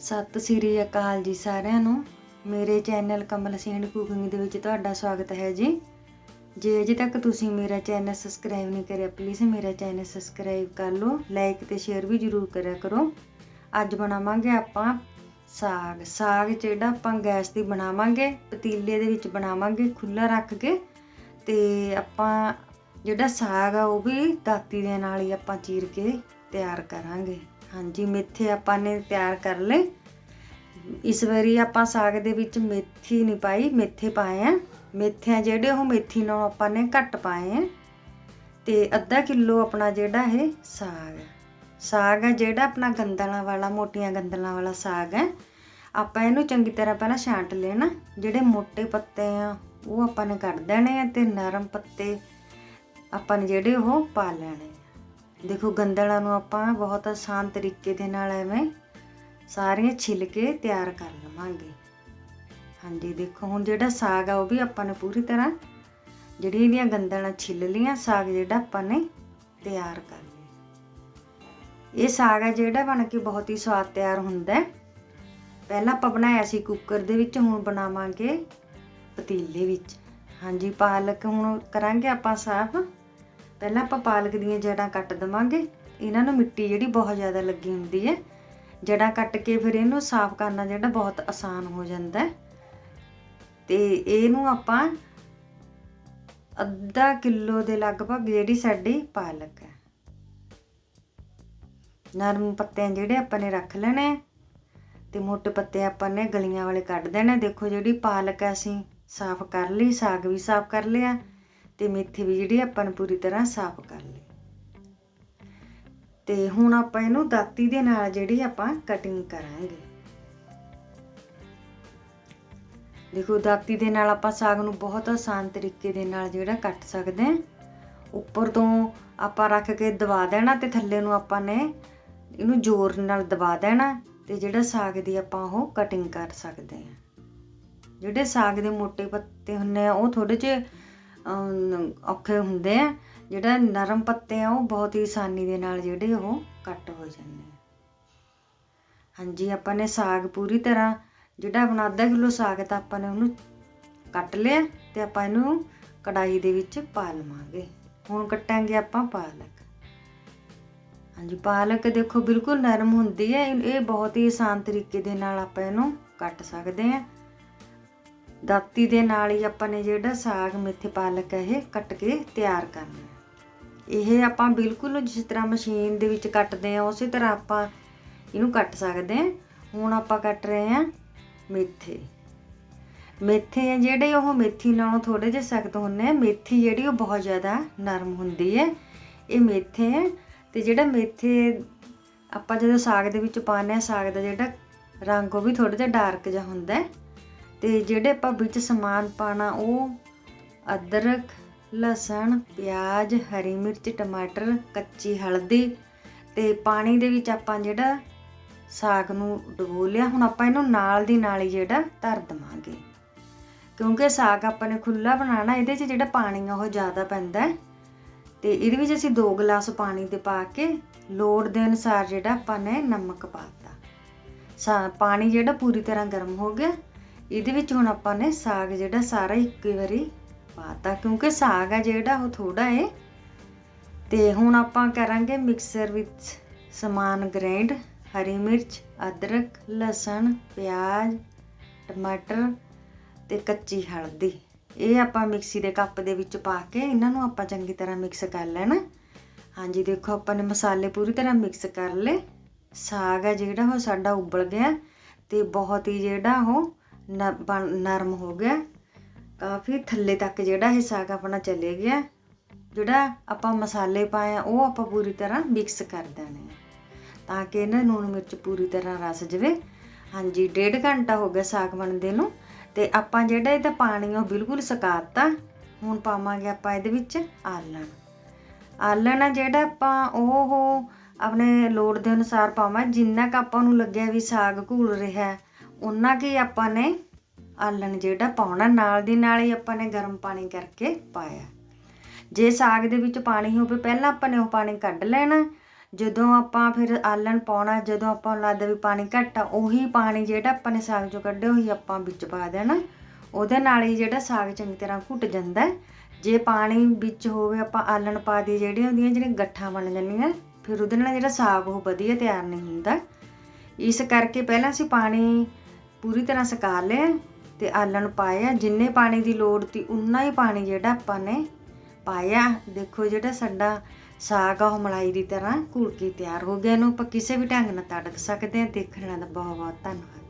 ਸਤਿ ਸ੍ਰੀ ਅਕਾਲ ਜੀ ਸਾਰਿਆਂ ਨੂੰ। ਮੇਰੇ ਚੈਨਲ ਕਮਲ ਸਿੰਘ ਕੁਕਿੰਗ ਦੇ ਵਿੱਚ ਤੁਹਾਡਾ ਸਵਾਗਤ ਹੈ ਜੀ। ਜੇ ਅਜੇ ਤੱਕ ਤੁਸੀਂ ਮੇਰਾ ਚੈਨਲ ਸਬਸਕ੍ਰਾਈਬ ਨਹੀਂ ਕਰਿਆ ਪਲੀਜ਼ ਮੇਰਾ ਚੈਨਲ ਸਬਸਕ੍ਰਾਈਬ ਕਰ ਲਓ ਲਾਈਕ ਤੇ ਸ਼ੇਅਰ ਵੀ ਜ਼ਰੂਰ ਕਰਿਆ ਕਰੋ। ਅੱਜ ਬਣਾਵਾਂਗੇ ਆਪਾਂ ਸਾਗ। ਸਾਗ ਜਿਹੜਾ ਆਪਾਂ ਗੈਸ ਦੀ ਬਣਾਵਾਂਗੇ, ਪਤੀਲੇ ਦੇ ਵਿੱਚ ਬਣਾਵਾਂਗੇ ਖੁੱਲਾ ਰੱਖ ਕੇ, ਤੇ ਆਪਾਂ ਜਿਹੜਾ ਸਾਗ ਆ ਉਹ ਵੀ ਦਾਤੀ ਦੇ ਨਾਲ ਹੀ ਆਪਾਂ ਚੀਰ ਕੇ ਤਿਆਰ ਕਰਾਂਗੇ। ਹਾਂਜੀ, ਮੇਥੇ ਆਪਾਂ ਨੇ ਤਿਆਰ ਕਰ ਲਏ। ਇਸ ਵਾਰੀ ਆਪਾਂ ਸਾਗ ਦੇ ਵਿੱਚ ਮੇਥੀ ਨਹੀਂ ਪਾਈ, ਮੇਥੇ ਪਾਏ ਆ। ਮੇਥਿਆਂ ਜਿਹੜੇ ਉਹ ਮੇਥੀ ਨਾਲੋਂ ਆਪਾਂ ਨੇ ਘੱਟ ਪਾਏ ਆ। ਤੇ ਅੱਧਾ ਕਿਲੋ ਆਪਣਾ ਜਿਹੜਾ ਇਹ ਸਾਗ। ਹੈ ਸਾਗ ਹੈ ਜਿਹੜਾ ਆਪਣਾ ਗੰਦਲਾਂ ਵਾਲਾ, ਮੋਟੀਆਂ ਗੰਦਲਾਂ ਵਾਲਾ ਸਾਗ ਹੈ ਆਪਾਂ ਇਹਨੂੰ ਚੰਗੀ ਤਰ੍ਹਾਂ ਪਹਿਲਾਂ ਛਾਂਟ ਲੈਣਾ। ਜਿਹੜੇ ਮੋٹے ਪੱਤੇ ਆ, ਉਹ ਆਪਾਂ ਨੇ ਕੱਢ ਦੇਣੇ ਆ ਤੇ ਨਰਮ ਪੱਤੇ ਆਪਾਂ ਨੇ ਜਿਹੜੇ ਉਹ ਪਾ ਲੈਣੇ। ਦੇਖੋ ਗੰਦਲਾਂ ਨੂੰ ਆਪਾਂ ਬਹੁਤ ਆਸਾਨ ਤਰੀਕੇ ਦੇ ਨਾਲ ਐਵੇਂ ਸਾਰੀਆਂ ਛਿੱਲ ਕੇ ਤਿਆਰ ਕਰ ਲਵਾਂਗੇ। ਹਾਂਜੀ, ਦੇਖੋ ਹੁਣ ਜਿਹੜਾ ਸਾਗ ਆ ਉਹ ਵੀ ਆਪਾਂ ਨੇ ਪੂਰੀ ਤਰ੍ਹਾਂ ਜਿਹੜੀ ਇਹਦੀਆਂ ਗੰਦਲਾਂ ਛਿੱਲ ਲੀਆਂ ਸਾਗ ਜਿਹੜਾ ਆਪਾਂ ਨੇ ਤਿਆਰ ਕਰ ਲਿਆ। ਇਹ ਸਾਗ ਆ ਜਿਹੜਾ ਬਣ ਕੇ ਬਹੁਤ ਹੀ ਸਵਾਦ ਤਿਆਰ ਹੁੰਦਾ ਹੈ। ਪਹਿਲਾਂ ਆਪਾਂ ਬਣਾਇਆ ਸੀ ਕੁੱਕਰ ਦੇ ਵਿੱਚ, ਹੁਣ ਬਣਾਵਾਂਗੇ ਪਤੀਲੇ ਵਿੱਚ। ਹਾਂਜੀ, ਪਾਲਕ ਹੁਣ ਕਰਾਂਗੇ ਆਪਾਂ ਸਾਫ਼। ਪਹਿਲਾਂ ਆਪਾਂ ਪਾਲਕ ਦੀਆਂ ਜੜਾਂ ਕੱਟ ਦਵਾਂਗੇ। ਇਹਨਾਂ ਨੂੰ ਮਿੱਟੀ ਜਿਹੜੀ ਬਹੁਤ ਜ਼ਿਆਦਾ ਲੱਗੀ ਹੁੰਦੀ ਹੈ। ਜੜਾਂ ਕੱਟ ਕੇ ਫਿਰ ਇਹਨੂੰ ਸਾਫ਼ ਕਰਨਾ ਜਿਹੜਾ ਬਹੁਤ ਆਸਾਨ ਹੋ ਜਾਂਦਾ ਹੈ। ਤੇ ਇਹਨੂੰ ਆਪਾਂ ਅੱਧਾ ਕਿਲੋ ਦੇ ਲਗਭਗ ਜਿਹੜੀ ਸਾਡੀ ਪਾਲਕ ਹੈ। ਨਰਮ ਪੱਤੇ ਜਿਹੜੇ ਆਪਾਂ ਨੇ ਰੱਖ ਲੈਣੇ ਤੇ ਮੋਟੇ ਪੱਤੇ ਆਪਾਂ ਨੇ ਗਲੀਆਂ ਵਾਲੇ ਕੱਢ ਦੇਣੇ। ਦੇਖੋ ਜਿਹੜੀ ਪਾਲਕ ਹੈ ਅਸੀਂ ਸਾਫ਼ ਕਰ ਲਈ, ਸਾਗ ਵੀ ਸਾਫ਼ ਕਰ ਲਿਆ। ਤੇ ਮੇਥੇ ਵੀ ਜਿਹੜੀ ਆਪਾਂ ਨੇ ਪੂਰੀ ਤਰ੍ਹਾਂ ਸਾਫ਼ ਕਰ ਲਈ। ਤੇ ਹੁਣ ਆਪਾਂ ਇਹਨੂੰ ਦਾਤੀ ਦੇ ਨਾਲ ਜਿਹੜੀ ਆਪਾਂ ਕਟਿੰਗ ਕਰਾਂਗੇ। ਦੇਖੋ, ਦਾਤੀ ਦੇ ਨਾਲ ਆਪਾਂ ਸਾਗ ਨੂੰ ਬਹੁਤ ਆਸਾਨ ਤਰੀਕੇ ਦੇ ਨਾਲ ਜਿਹੜਾ ਕੱਟ ਸਕਦੇ ਹਾਂ। ਉੱਪਰ ਤੋਂ ਆਪਾਂ ਰੱਖ ਕੇ ਦਬਾ ਦੇਣਾ ਤੇ ਥੱਲੇ ਨੂੰ ਆਪਾਂ ਨੇ ਇਹਨੂੰ ਜ਼ੋਰ ਨਾਲ ਦਬਾ ਦੇਣਾ ਤੇ ਜਿਹੜਾ ਸਾਗ ਦੀ ਆਪਾਂ ਉਹ ਕਟਿੰਗ ਕਰ ਸਕਦੇ ਹਾਂ। ਜਿਹੜੇ ਸਾਗ ਦੇ ਮੋٹے ਪੱਤੇ ਹੁੰਦੇ ਆ, ਉਹ ਥੋੜੇ ਜਿਹੇ ਔਖੇ ਹੁੰਦੇ ਆ। ਜਿਹੜਾ ਨਰਮ ਪੱਤੇ ਆ, ਉਹ ਬਹੁਤ ਹੀ ਆਸਾਨੀ ਦੇ ਨਾਲ ਜਿਹੜੇ ਉਹ ਕੱਟ ਹੋ ਜਾਂਦੇ ਆ। ਹਾਂਜੀ, ਆਪਾਂ ਨੇ ਸਾਗ ਪੂਰੀ ਤਰ੍ਹਾਂ ਜਿਹੜਾ ਆਪਣਾ ਅੱਧਾ ਕਿਲੋ ਸਾਗ ਤਾਂ ਆਪਾਂ ਨੇ ਉਹਨੂੰ ਕੱਟ ਲਿਆ ਤੇ ਆਪਾਂ ਇਹਨੂੰ ਕੜਾਈ ਦੇ ਵਿੱਚ ਪਾ ਲਵਾਂਗੇ। ਹੁਣ ਕੱਟਾਂਗੇ ਆਪਾਂ ਪਾਲਕ। ਹਾਂਜੀ, ਪਾਲਕ ਦੇਖੋ ਬਿਲਕੁਲ ਨਰਮ ਹੁੰਦੀ ਹੈ। ਇਹ ਇਹ ਬਹੁਤ ਹੀ ਆਸਾਨ ਤਰੀਕੇ ਦੇ ਨਾਲ ਆਪਾਂ ਇਹਨੂੰ ਕੱਟ ਸਕਦੇ ਹਾਂ। ਦਾਤੀ ਦੇ ਨਾਲ ਹੀ ਆਪਾਂ ਨੇ ਜਿਹੜਾ ਸਾਗ ਮੇਥੇ ਪਾਲਕ ਹੈ ਇਹ ਕੱਟ ਕੇ ਤਿਆਰ ਕਰਨਾ ਇਹ ਆਪਾਂ ਬਿਲਕੁਲ ਜਿਸ ਤਰ੍ਹਾਂ ਮਸ਼ੀਨ ਦੇ ਵਿੱਚ ਕੱਟਦੇ ਆ ਉਸੇ ਤਰ੍ਹਾਂ ਆਪਾਂ ਇਹਨੂੰ ਕੱਟ ਸਕਦੇ ਹਾਂ। ਹੁਣ ਆਪਾਂ ਕੱਟ ਰਹੇ ਹਾਂ ਮੇਥੇ। ਮੇਥੇ ਆ ਜਿਹੜੇ ਉਹ ਮੇਥੀ ਨਾਲੋਂ ਥੋੜੇ ਜਿਹਾ ਸਖਤ ਹੁੰਦੇ ਆ। ਮੇਥੀ ਜਿਹੜੀ ਉਹ ਬਹੁਤ ਜ਼ਿਆਦਾ ਨਰਮ ਹੁੰਦੀ ਹੈ। ਇਹ ਮੇਥੇ ਹੈ ਤੇ ਜਿਹੜਾ ਮੇਥੇ ਆਪਾਂ ਜਦੋਂ ਸਾਗ ਦੇ ਵਿੱਚ ਪਾਉਂਦੇ ਆ ਸਾਗ ਦਾ ਜਿਹੜਾ ਰੰਗ ਉਹ ਵੀ ਥੋੜਾ ਜਿਹਾ ਡਾਰਕ ਜਿਹਾ ਹੁੰਦਾ ਹੈ। ਤੇ ਜਿਹੜੇ ਆਪਾਂ ਵਿੱਚ ਸਮਾਨ ਪਾਣਾ ਉਹ ਅਦਰਕ, ਲਸਣ, ਪਿਆਜ਼, ਹਰੀ ਮਿਰਚ, ਟਮਾਟਰ, ਕੱਚੀ ਹਲਦੀ ਤੇ ਪਾਣੀ ਦੇ ਵਿੱਚ ਆਪਾਂ ਜਿਹੜਾ ਸਾਗ ਨੂੰ ਡੁਬੋ ਲਿਆ, ਹੁਣ ਆਪਾਂ ਇਹਨੂੰ ਨਾਲ ਦੀ ਨਾਲ ਹੀ ਜਿਹੜਾ ਧਰ ਦਵਾਂਗੇ। ਕਿਉਂਕਿ ਸਾਗ ਆਪਾਂ ਨੇ ਖੁੱਲਾ ਬਣਾਉਣਾ, ਇਹਦੇ 'ਚ ਜਿਹੜਾ ਪਾਣੀ ਆ ਉਹ ਜ਼ਿਆਦਾ ਪੈਂਦਾ ਹੈ। ਤੇ ਇਹਦੇ ਵਿੱਚ ਅਸੀਂ 2 ਗਲਾਸ ਪਾਣੀ ਦੇ ਪਾ ਕੇ ਲੋੜ ਦੇ ਅਨੁਸਾਰ ਜਿਹੜਾ ਆਪਾਂ ਨੇ ਨਮਕ ਪਾਤਾ ਸਾ, ਪਾਣੀ ਜਿਹੜਾ ਪੂਰੀ ਤਰ੍ਹਾਂ ਗਰਮ ਹੋ ਗਿਆ ਇਹਦੇ ਵਿੱਚ ਹੁਣ ਆਪਾਂ ਨੇ ਸਾਗ ਜਿਹੜਾ ਸਾਰਾ ਇੱਕ ਵਾਰੀ ਪਾਤਾ, ਕਿਉਂਕਿ ਸਾਗ ਆ ਜਿਹੜਾ ਉਹ ਥੋੜਾ ਏ। ਤੇ ਹੁਣ ਆਪਾਂ ਕਰਾਂਗੇ ਮਿਕਸਰ ਵਿੱਚ ਸਮਾਨ ਗ੍ਰਾਈਂਡ ਹਰੀ ਮਿਰਚ, ਅਦਰਕ, ਲਸਣ, ਪਿਆਜ਼, ਟਮਾਟਰ ਤੇ ਕੱਚੀ ਹਲਦੀ। ਇਹ ਆਪਾਂ ਮਿਕਸੀ ਦੇ ਕੱਪ ਦੇ ਵਿੱਚ ਪਾ ਕੇ ਇਹਨਾਂ ਨੂੰ ਆਪਾਂ ਚੰਗੀ ਤਰ੍ਹਾਂ ਮਿਕਸ ਕਰ ਲੈਣਾ। ਹਾਂਜੀ, ਦੇਖੋ ਆਪਾਂ ਨੇ ਮਸਾਲੇ ਪੂਰੀ ਤਰ੍ਹਾਂ ਮਿਕਸ ਕਰ ਲਏ। ਸਾਗ ਹੈ ਜਿਹੜਾ ਉਹ ਸਾਡਾ ਉਬਲ ਗਿਆ ਤੇ ਬਹੁਤ ਹੀ ਜਿਹੜਾ ਉਹ ਨਰਮ ਹੋ ਗਿਆ। ਕਾਫੀ ਥੱਲੇ ਤੱਕ ਜਿਹੜਾ ਇਹ ਸਾਗ ਆਪਣਾ ਚਲੇ ਗਿਆ। ਜਿਹੜਾ ਆਪਾਂ ਮਸਾਲੇ ਪਾਏ ਆ, ਉਹ ਆਪਾਂ ਪੂਰੀ ਤਰ੍ਹਾਂ ਮਿਕਸ ਕਰ ਦੇਣੇ ਆ। ਤਾਂ ਕਿ ਇਹਨਾਂ ਨੂਣ ਮਿਰਚ ਪੂਰੀ ਤਰ੍ਹਾਂ ਰਸ ਜਵੇ। ਹਾਂਜੀ, ਡੇਢ ਘੰਟਾ ਹੋ ਗਿਆ ਸਾਗ ਬਣਦੇ ਨੂੰ। ਤੇ ਆਪਾਂ ਜਿਹੜਾ ਇਹਦਾ ਪਾਣੀ ਉਹ ਬਿਲਕੁਲ ਸੁਕਾਤਾ ਹੁਣ ਪਾਵਾਂਗੇ ਆਪਾਂ ਇਹਦੇ ਵਿੱਚ ਆਲਣ। ਆਲਣ ਆ ਜਿਹੜਾ ਆਪਾਂ ਉਹ ਆਪਣੇ ਲੋੜ ਦੇ ਅਨੁਸਾਰ ਪਾਵਾਂ। ਜਿੰਨਾ ਕ ਆਪਾਂ ਨੂੰ ਲੱਗਿਆ ਵੀ ਸਾਗ ਘੂਲ ਰਿਹਾ ਉਹਨਾਂ ਉਨਾ ਆਪਾਂ ਨੇ ਆਲਣ ਜਿਹੜਾ ਪਾਉਣਾ, ਨਾਲ ਦੀ ਨਾਲ ਹੀ ਆਪਾਂ ਨੇ ਗਰਮ ਪਾਣੀ ਕਰਕੇ ਪਾਇਆ। ਜੇ ਸਾਗ ਦੇ ਵਿੱਚ ਪਾਣੀ ਹੋਵੇ, ਪਹਿਲਾਂ ਆਪਾਂ ਨੇ ਉਹ ਪਾਣੀ ਕੱਢ ਲੈਣਾ। ਜਦੋਂ ਆਪਾਂ ਫਿਰ ਆਲਣ ਪਾਉਣਾ, ਜਦੋਂ ਆਪਾਂ ਨੂੰ ਲੱਗਦਾ ਵੀ ਪਾਣੀ ਘੱਟ ਆ, ਉਹੀ ਪਾਣੀ ਜਿਹੜਾ ਆਪਾਂ ਨੇ ਸਾਗ ਚੋਂ ਕੱਢਿਆ, ਉਹੀ ਆਪਾਂ ਵਿੱਚ ਪਾ ਦੇਣਾ। ਉਹਦੇ ਨਾਲ ਹੀ ਜਿਹੜਾ ਸਾਗ ਚੰਗੀ ਤਰ੍ਹਾਂ ਘੁੱਟ ਜਾਂਦਾ ਜੇ ਪਾਣੀ ਵਿੱਚ ਹੋਵੇ, ਆਪਾਂ ਆਲਣ ਪਾ ਦੀ ਜਿਹੜੀਆਂ ਹੁੰਦੀਆਂ, ਜਿਹੜੀਆਂ ਗੱਠਾਂ ਬਣ ਜਾਂਦੀਆਂ, ਫਿਰ ਉਹਦੇ ਨਾਲ ਜਿਹੜਾ ਸਾਗ ਉਹ ਵਧੀਆ ਤਿਆਰ ਨਹੀਂ ਹੁੰਦਾ। ਇਸ ਕਰਕੇ ਪਹਿਲਾਂ ਅਸੀਂ ਪਾਣੀ ਪੂਰੀ ਤਰ੍ਹਾਂ ਸੁਕਾ ਲਿਆ ਤੇ ਆਲਣ ਪਾਇਆ ਜਿੰਨੇ ਪਾਣੀ ਦੀ ਲੋੜ ਤੀ, ਉਨਾ ਹੀ ਪਾਣੀ ਜਿਹੜਾ ਆਪਾਂ ਨੇ ਪਾਇਆ। ਦੇਖੋ ਜਿਹੜਾ ਸਾਡਾ ਸਾਗ ਆ, ਉਹ ਮਲਾਈ ਦੀ ਤਰ੍ਹਾਂ ਘੁਲ ਕੇ ਤਿਆਰ ਹੋ ਗਿਆ। ਇਹਨੂੰ ਆਪਾਂ ਕਿਸੇ ਵੀ ਢੰਗ ਨਾਲ ਤੜਕ ਸਕਦੇ ਹਾਂ ਦੇਖਣ ਦਾ ਬਹੁਤ ਬਹੁਤ ਧੰਨਵਾਦ।